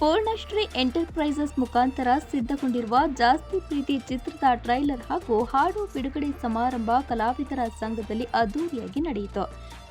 Purnashree enterprises ಮುಖಾಂತರ ಸಿದ್ಧಗೊಂಡಿರುವ ಜಾಸ್ತಿ ಪ್ರೀತಿ ಚಿತ್ರದ ಟ್ರೈಲರ್ ಹಾಗೂ ಹಾಡು ಬಿಡುಗಡೆ ಸಮಾರಂಭ ಕಲಾವಿದರ ಸಂಘದಲ್ಲಿ ಅದ್ದೂರಿಯಾಗಿ ನಡೆಯಿತು.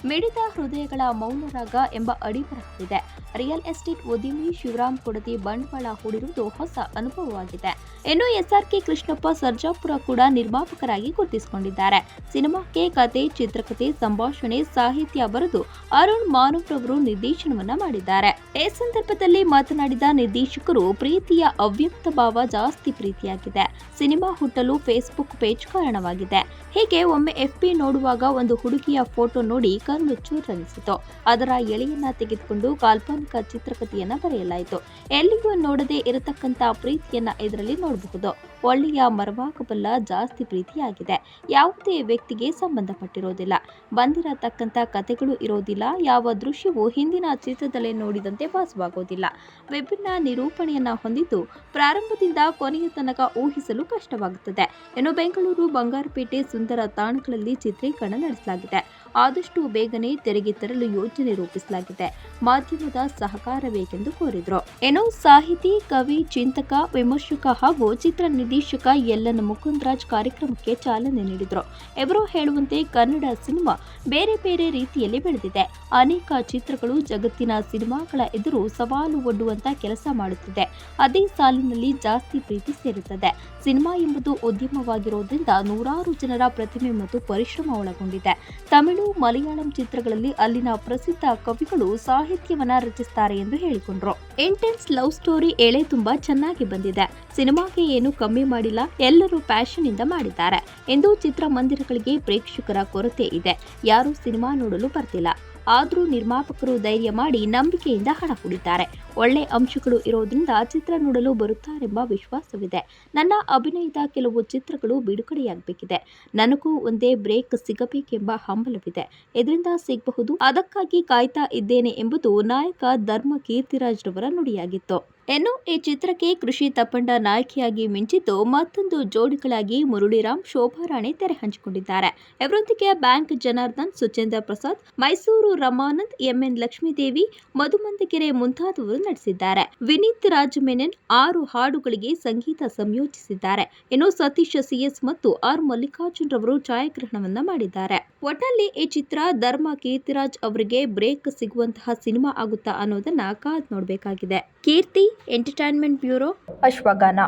ಮಿಡಿದ ಹೃದಯಗಳ ಮೌನರಾಗ ಎಂಬ ಅಡಿಬರಹವಿದೆ ರಿಯಲ್ ಎಸ್ಟೇಟ್ ಉದ್ಯಮಿ ಶಿವರಾಮ್ ಕೊಡತಿ ಬಂಡವಾಳ ಹೂಡಿರುವುದು ಹೊಸ ಅನುಭವವಾಗಿದೆ. ಇನ್ನು ಎಸ್ಆರ್ಕೆ ಕೃಷ್ಣಪ್ಪ ಸರ್ಜಾಪುರ ಕೂಡ ನಿರ್ಮಾಪಕರಾಗಿ ಗುರುತಿಸಿಕೊಂಡಿದ್ದಾರೆ. ಸಿನಿಮಾಕ್ಕೆ ಕತೆ ಚಿತ್ರಕಥೆ ಸಂಭಾಷಣೆ, ಸಾಹಿತ್ಯ ಬರೆದು ಅರುಣ್ ಮಾನವ್ರವರು ನಿರ್ದೇಶನವನ್ನ ಮಾಡಿದ್ದಾರೆ. ಈ ಸಂದರ್ಭದಲ್ಲಿ ಮಾತನಾಡಿದ ನಿರ್ದೇಶಕರು, ಪ್ರೀತಿಯ ಅವ್ಯಕ್ತ ಭಾವ ಜಾಸ್ತಿ ಪ್ರೀತಿಯಾಗಿದೆ. ಸಿನಿಮಾ ಹುಟ್ಟಲು ಫೇಸ್ಬುಕ್ ಪೇಜ್ ಕಾರಣವಾಗಿದೆ. ಹೀಗೆ ಒಮ್ಮೆ ಎಫ್ಬಿ ನೋಡುವಾಗ ಒಂದು ಹುಡುಗಿಯ ಫೋಟೋ ನೋಡಿ ಕಣ್ಣು ರಂಜಿಸಿತು ಅದರ ಎಳೆಯನ್ನ ತೆಗೆದುಕೊಂಡು ಕಾಲ್ಪನಿಕ ಚಿತ್ರಕಥೆಯನ್ನ ಬರೆಯಲಾಯಿತು. ಎಲ್ಲಿಯೂ ನೋಡದೆ ಇರತಕ್ಕಂತ ಪ್ರೀತಿಯನ್ನ ಇದರಲ್ಲಿ ನೋಡಬಹುದು. ಒಳ್ಳೆಯ ಮರವಾಗಬಲ್ಲ ಜಾಸ್ತಿ ಪ್ರೀತಿಯಾಗಿದೆ. ಯಾವುದೇ ವ್ಯಕ್ತಿಗೆ ಸಂಬಂಧಪಟ್ಟಿರೋದಿಲ್ಲ. ಬಂದಿರತಕ್ಕಂತ ಕಥೆಗಳು ಇರೋದಿಲ್ಲ. ಯಾವ ದೃಶ್ಯವೂ ಹಿಂದಿನ ಚಿತ್ರದಲ್ಲೇ ನೋಡಿದಂತೆ ಭಾಸವಾಗೋದಿಲ್ಲ. ವಿಭಿನ್ನ ನಿರೂಪಣೆಯನ್ನ ಹೊಂದಿದ್ದು ಪ್ರಾರಂಭದಿಂದ ಕೊನೆಯ ತನಕ ಊಹಿಸಲು ಕಷ್ಟವಾಗುತ್ತದೆ. ಇನ್ನು ಬೆಂಗಳೂರು ಬಂಗಾರಪೇಟೆ ಸುಂದರ ತಾಣಗಳಲ್ಲಿ ಚಿತ್ರೀಕರಣ ನಡೆಸಲಾಗಿದೆ. ಆದಷ್ಟು ಬೇಗನೆ ತೆರೆಗೆ ತರಲು ಯೋಜನೆ ರೂಪಿಸಲಾಗಿದೆ. ಮಾಧ್ಯಮದ ಸಹಕಾರ ಬೇಕೆಂದು ಕೋರಿದ್ರು. ಏನೋ ಸಾಹಿತಿ, ಕವಿ, ಚಿಂತಕ, ವಿಮರ್ಶಕ ಹಾಗೂ ಚಿತ್ರ ನಿರ್ದೇಶಕ ಎಲ್ಲನ ಮುಕುಂದರಾಜ್ ಕಾರ್ಯಕ್ರಮಕ್ಕೆ ಚಾಲನೆ ನೀಡಿದ್ರು. ಇವರು ಹೇಳುವಂತೆ ಕನ್ನಡ ಸಿನಿಮಾ ಬೇರೆ ಬೇರೆ ರೀತಿಯಲ್ಲಿ ಬೆಳೆದಿದೆ. ಅನೇಕ ಚಿತ್ರಗಳು ಜಗತ್ತಿನ ಸಿನಿಮಾಗಳ ಎದುರು ಸವಾಲು ಒಡ್ಡುವಂತ ಕೆಲಸ ಮಾಡುತ್ತಿದೆ. ಅದೇ ಸಾಲಿನಲ್ಲಿ ಜಾಸ್ತಿ ಪ್ರೀತಿ ಸೇರುತ್ತದೆ. ಸಿನಿಮಾ ಎಂಬುದು ಉದ್ಯಮವಾಗಿರುವುದರಿಂದ ನೂರಾರು ಜನರ ಪ್ರತಿಮೆ ಮತ್ತು ಪರಿಶ್ರಮ ಒಳಗೊಂಡಿದೆ. ತಮಿಳು, ಮಲಯಾಳಂ ಚಿತ್ರಗಳಲ್ಲಿ ಅಲ್ಲಿನ ಪ್ರಸಿದ್ಧ ಕವಿಗಳು ಸಾಹಿತ್ಯವನ್ನ ರಚಿಸುತ್ತಾರೆ ಎಂದು ಹೇಳಿಕೊಂಡ್ರು. ಇಂಟೆನ್ಸ್ ಲವ್ ಸ್ಟೋರಿ ಎಳೆ ತುಂಬಾ ಚೆನ್ನಾಗಿ ಬಂದಿದೆ. ಸಿನಿಮಾಗೆ ಏನು ಕಮ್ಮಿ ಮಾಡಿಲ್ಲ, ಎಲ್ಲರೂ ಪ್ಯಾಷನ್ ಇಂದ ಮಾಡಿದ್ದಾರೆ. ಎಂದು ಚಿತ್ರಮಂದಿರಗಳಿಗೆ ಪ್ರೇಕ್ಷಕರ ಕೊರತೆ ಇದೆ. ಯಾರು ಸಿನಿಮಾ ನೋಡಲು ಬರ್ತಿಲ್ಲ. ಆದರೂ ನಿರ್ಮಾಪಕರು ಧೈರ್ಯ ಮಾಡಿ ನಂಬಿಕೆಯಿಂದ ಹಣ ಹೂಡಿದ್ದಾರೆ ಒಳ್ಳೆ ಅಂಶಗಳು ಇರೋದ್ರಿಂದ ಚಿತ್ರ ನೋಡಲು ಬರುತ್ತಾರೆಂಬ ವಿಶ್ವಾಸವಿದೆ. ನನ್ನ ಅಭಿನಯದ ಕೆಲವು ಚಿತ್ರಗಳು ಬಿಡುಗಡೆಯಾಗಬೇಕಿದೆ. ನನಗೂ ಒಂದೇ ಬ್ರೇಕ್ ಸಿಗಬೇಕೆಂಬ ಹಂಬಲವಿದೆ. ಇದರಿಂದ ಸಿಗಬಹುದು. ಅದಕ್ಕಾಗಿ ಕಾಯ್ತಾ ಇದ್ದೇನೆ ಎಂಬುದು ನಾಯಕ ಧರ್ಮ ಕೀರ್ತಿರಾಜ್ ರವರ ನುಡಿಯಾಗಿತ್ತು. ಇನ್ನು ಈ ಚಿತ್ರಕ್ಕೆ ಕೃಷಿ ತಪ್ಪಂಡ ನಾಯಕಿಯಾಗಿ ಮಿಂಚಿದ್ದು ಮತ್ತೊಂದು ಜೋಡಿಗಳಾಗಿ ಮುರುಳಿರಾಮ್ ಶೋಭಾರಾಣಿ ತೆರೆ ಹಂಚಿಕೊಂಡಿದ್ದಾರೆ. ಇವರೊಂದಿಗೆ ಬ್ಯಾಂಕ್ ಜನಾರ್ದನ್, ಸುಚೇಂದ್ರ ಪ್ರಸಾದ್, ಮೈಸೂರು ರಮಾನಂದ್, ಎಂಎನ್ ಲಕ್ಷ್ಮೀದೇವಿ ಮಧುಮಂದಗೆರೆ ಮುಂತಾದವರು ನಟಿಸಿದ್ದಾರೆ. ವಿನೀತ್ ರಾಜ್ ಮೆನನ್ ಆರು ಹಾಡುಗಳಿಗೆ ಸಂಗೀತ ಸಂಯೋಜಿಸಿದ್ದಾರೆ. ಇನ್ನು ಸತೀಶ್ ಸಿಎಸ್ ಮತ್ತು ಆರ್ ಮಲ್ಲಿಕಾರ್ಜುನ್ ರವರು ಛಾಯಾಗ್ರಹಣವನ್ನ ಮಾಡಿದ್ದಾರೆ. ಒಟ್ಟಲ್ಲಿ ಈ ಚಿತ್ರ ಧರ್ಮ ಕೀರ್ತಿರಾಜ್ ಅವರಿಗೆ ಬ್ರೇಕ್ ಸಿಗುವಂತಹ ಸಿನಿಮಾ ಆಗುತ್ತಾ ಅನ್ನೋದನ್ನ ಕಾದ್ ನೋಡಬೇಕಾಗಿದೆ. ಕೀರ್ತಿ ಎಂಟರ್ಟೈನ್ಮೆಂಟ್ ಬ್ಯೂರೋ ಅಶ್ವಗಾನ